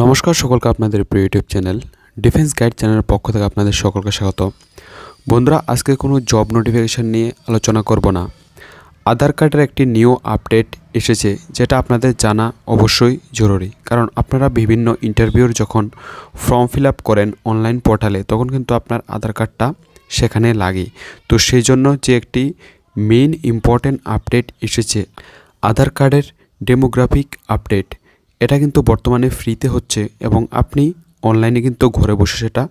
নমস্কার, সকলকে আপনাদের প্রিয় ইউটিউব চ্যানেল ডিফেন্স গাইড চ্যানেলের পক্ষ থেকে আপনাদের সকলকে স্বাগত। বন্ধুরা, আজকে কোনো জব নোটিফিকেশান নিয়ে আলোচনা করব না। আধার কার্ডের একটি নিউ আপডেট এসেছে, যেটা আপনাদের জানা অবশ্যই জরুরি। কারণ আপনারা বিভিন্ন ইন্টারভিউর যখন ফর্ম ফিল আপ করেন অনলাইন পোর্টালে, তখন কিন্তু আপনার আধার কার্ডটা সেখানে লাগে। তো সেই জন্য যে একটি মেইন ইম্পর্ট্যান্ট আপডেট এসেছে, আধার কার্ডের ডেমোগ্রাফিক আপডেট। এটা কিন্তু বর্তমানে ফ্রিতে হচ্ছে এবং আপনি অনলাইনে কিন্তু ঘরে বসে সেটা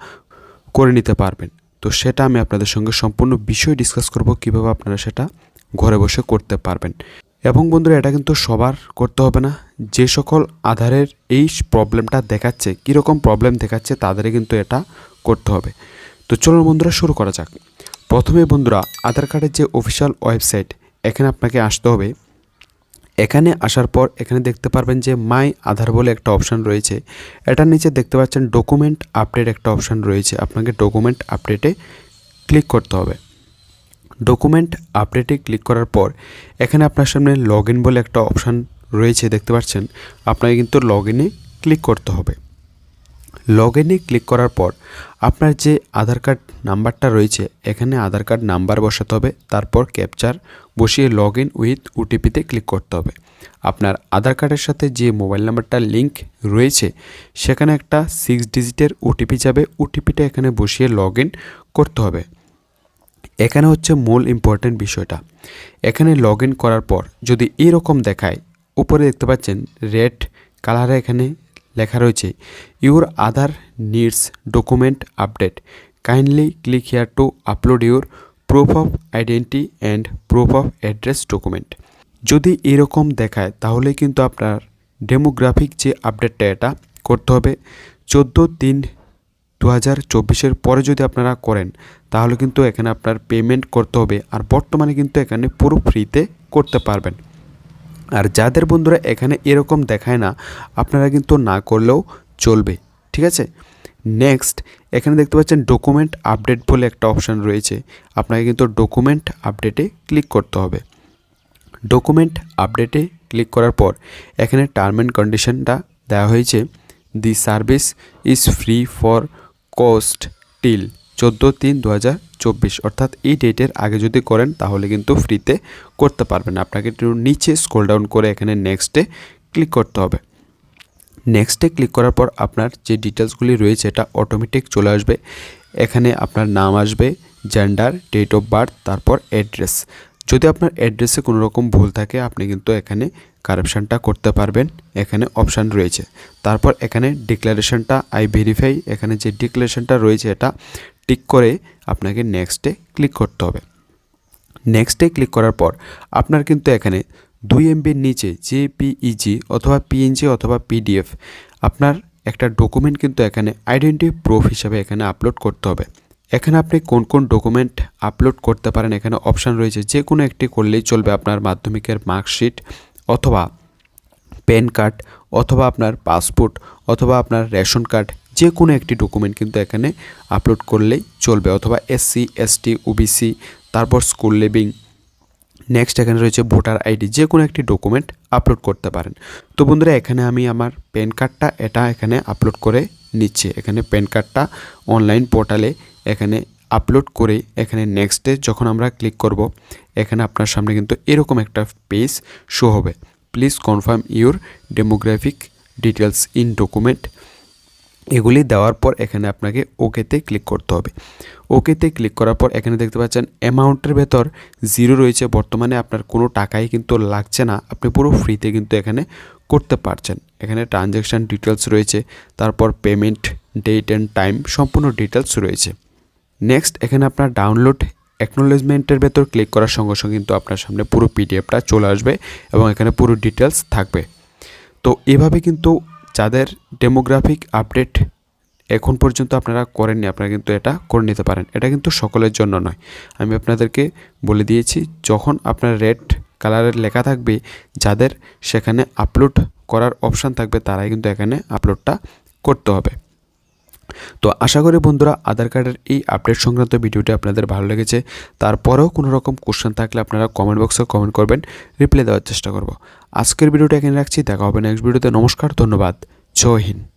করে নিতে পারবেন। তো সেটা আমি আপনাদের সঙ্গে সম্পূর্ণ বিষয় ডিসকাস করব কীভাবে আপনারা সেটা ঘরে বসে করতে পারবেন। এবং বন্ধুরা, এটা কিন্তু সবার করতে হবে না। যে সকল আধারের এই প্রবলেমটা দেখাচ্ছে, কীরকম প্রবলেম দেখাচ্ছে, তাদেরই কিন্তু এটা করতে হবে। তো চলুন বন্ধুরা, শুরু করা যাক। প্রথমে বন্ধুরা, আধার কার্ডের যে অফিসিয়াল ওয়েবসাইট এখানে আপনাকে আসতে হবে। এখানে আসার পর এখানে দেখতে পারবেন যে মাই আধার বলে একটা অপশান রয়েছে। এটার নিচে দেখতে পাচ্ছেন ডকুমেন্ট আপডেট একটা অপশান রয়েছে। আপনাকে ডকুমেন্ট আপডেটে ক্লিক করতে হবে। ডকুমেন্ট আপডেটে ক্লিক করার পর এখানে আপনার সামনে লগ বলে একটা অপশান রয়েছে, দেখতে পাচ্ছেন? আপনাকে কিন্তু লগ ক্লিক করতে হবে। লগ ইনে ক্লিক করার পর আপনার যে আধার কার্ড নাম্বারটা রয়েছে, এখানে আধার কার্ড নাম্বার বসাতে হবে, তারপর ক্যাপচার বসিয়ে লগ ইন উইথ ওটিপিতে ক্লিক করতে হবে। আপনার আধার কার্ডের সাথে যে মোবাইল নাম্বারটা লিঙ্ক রয়েছে, সেখানে একটা সিক্স ডিজিটের ওটিপি যাবে ওটিপিটা এখানে বসিয়ে লগ করতে হবে। এখানে হচ্ছে মূল ইম্পর্ট্যান্ট বিষয়টা। এখানে লগ করার পর যদি এরকম দেখায়, উপরে দেখতে পাচ্ছেন রেড কালারে এখানে লেখা রয়েছে, your Aadhaar needs document update. Kindly click here to upload your proof of identity and proof of address document. যদি এরকম দেখায়, তাহলে কিন্তু আপনার ডেমোগ্রাফিক যে আপডেটটা এটা করতে হবে। চোদ্দ তিন দু হাজার চব্বিশের পরে যদি আপনারা করেন, তাহলে কিন্তু এখানে আপনার পেমেন্ট করতে হবে। আর বর্তমানে কিন্তু এখানে পুরো ফ্রিতে করতে পারবেন। আর যাদের বন্ধুরা এখানে এরকম দেখায় না, আপনারা কিন্তু না করলেও চলবে, ঠিক আছে? নেক্সট এখানে দেখতে পাচ্ছেন ডকুমেন্ট আপডেট বলে একটা অপশান রয়েছে। আপনাকে কিন্তু ডকুমেন্ট আপডেটে ক্লিক করতে হবে। ডকুমেন্ট আপডেটে ক্লিক করার পর, এখানে টার্ম অ্যান্ড কন্ডিশনটা দেওয়া হয়েছে। The service is free for cost till চোদ্দ তিন দু অর্থাৎ এই ডেটের আগে যদি করেন, তাহলে কিন্তু ফ্রিতে করতে পারবেন। আপনাকে একটু নিচে স্ক্রল ডাউন করে এখানে নেক্সটে ক্লিক করতে হবে। নেক্সটে ক্লিক করার পর আপনার যে ডিটেলসগুলি রয়েছে, এটা অটোমেটিক চলে আসবে। এখানে আপনার নাম আসবে জেন্ডার ডেট অফ বার্থ তারপর অ্যাড্রেস যদি আপনার অ্যাড্রেসে কোনো রকম ভুল থাকে, আপনি কিন্তু এখানে কারেকশানটা করতে পারবেন। এখানে অপশান রয়েছে। তারপর এখানে ডিক্লারেশনটা আই ভেরিফাই এখানে যে ডিক্লারেশনটা রয়েছে, এটা টিক করে আপনাকে নেক্সটে ক্লিক করতে হবে। নেক্সটে ক্লিক করার পর আপনার কিন্তু এখানে দুই এমবির নিচে জেপিইজি অথবা পিএনজি অথবা পিডিএফ আপনার একটা ডকুমেন্ট কিন্তু এখানে আইডেন্টি প্রুফ হিসাবে এখানে আপলোড করতে হবে। এখানে আপনি কোন কোন ডকুমেন্ট আপলোড করতে পারেন, এখানে অপশান রয়েছে। যে কোনো একটি করলেই চলবে আপনার মাধ্যমিকের মার্কশিট অথবা প্যান কার্ড অথবা আপনার পাসপোর্ট অথবা আপনার রেশন কার্ড যে কোনো একটি ডকুমেন্ট কিন্তু এখানে আপলোড করলেই চলবে, অথবা এসসি এসটি ওবিসি তারপর স্কুল লিভিং নেক্সট এখানে রয়েছে ভোটার আইডি যে কোনো একটি ডকুমেন্ট আপলোড করতে পারেন। তো বন্ধুরা, এখানে আমি আমার প্যান কার্ডটা এটা এখানে আপলোড করে নিচ্ছি। এখানে প্যান কার্ডটা অনলাইন পোর্টালে এখানে আপলোড করে এখানে নেক্সটে যখন আমরা ক্লিক করব, এখানে আপনার সামনে কিন্তু এরকম একটা পেজ শো হবে। Please confirm your demographic details in document এগুলি দেওয়ার পর এখানে আপনাকে ওকেতে ক্লিক করতে হবে। ওকেতে ক্লিক করার পর এখানে দেখতে পাচ্ছেন অ্যামাউন্টের ভেতর জিরো রয়েছে। বর্তমানে আপনার কোনো টাকাই কিন্তু লাগছে না। আপনি পুরো ফ্রিতে কিন্তু এখানে করতে পারছেন। এখানে ট্রানজ্যাকশান ডিটেলস রয়েছে। তারপর পেমেন্ট ডেট অ্যান্ড টাইম সম্পূর্ণ ডিটেলস রয়েছে। নেক্সট এখানে আপনার ডাউনলোড অ্যাকনোলেজমেন্টের ভেতর ক্লিক করার সঙ্গে সঙ্গে কিন্তু আপনার সামনে পুরো পিডিএফটা চলে আসবে এবং এখানে পুরো ডিটেলস থাকবে। তো এভাবে কিন্তু যাদের ডেমোগ্রাফিক আপডেট এখন পর্যন্ত আপনারা করেননি, আপনারা কিন্তু এটা করে নিতে পারেন। এটা কিন্তু সকলের জন্য নয়। আমি আপনাদেরকে বলে দিয়েছি, যখন আপনার রেড কালারের লেখা থাকবে, যাদের সেখানে আপলোড করার অপশান থাকবে, তারাই কিন্তু এখানে আপলোডটা করতে হবে। তো আশা করি বন্ধুরা, আধার কার্ডের এই আপডেট সংক্রান্ত ভিডিওটি আপনাদের ভালো লেগেছে। তারপরেও কোনো রকম কোশ্চেন থাকলে আপনারা কমেন্ট বক্সে কমেন্ট করবেন রিপ্লাই দেওয়ার চেষ্টা করব। আজকের ভিডিওটা এখানে রাখছি, দেখা হবে নেক্সট ভিডিওতে নমস্কার, ধন্যবাদ। জয় হিন্দ।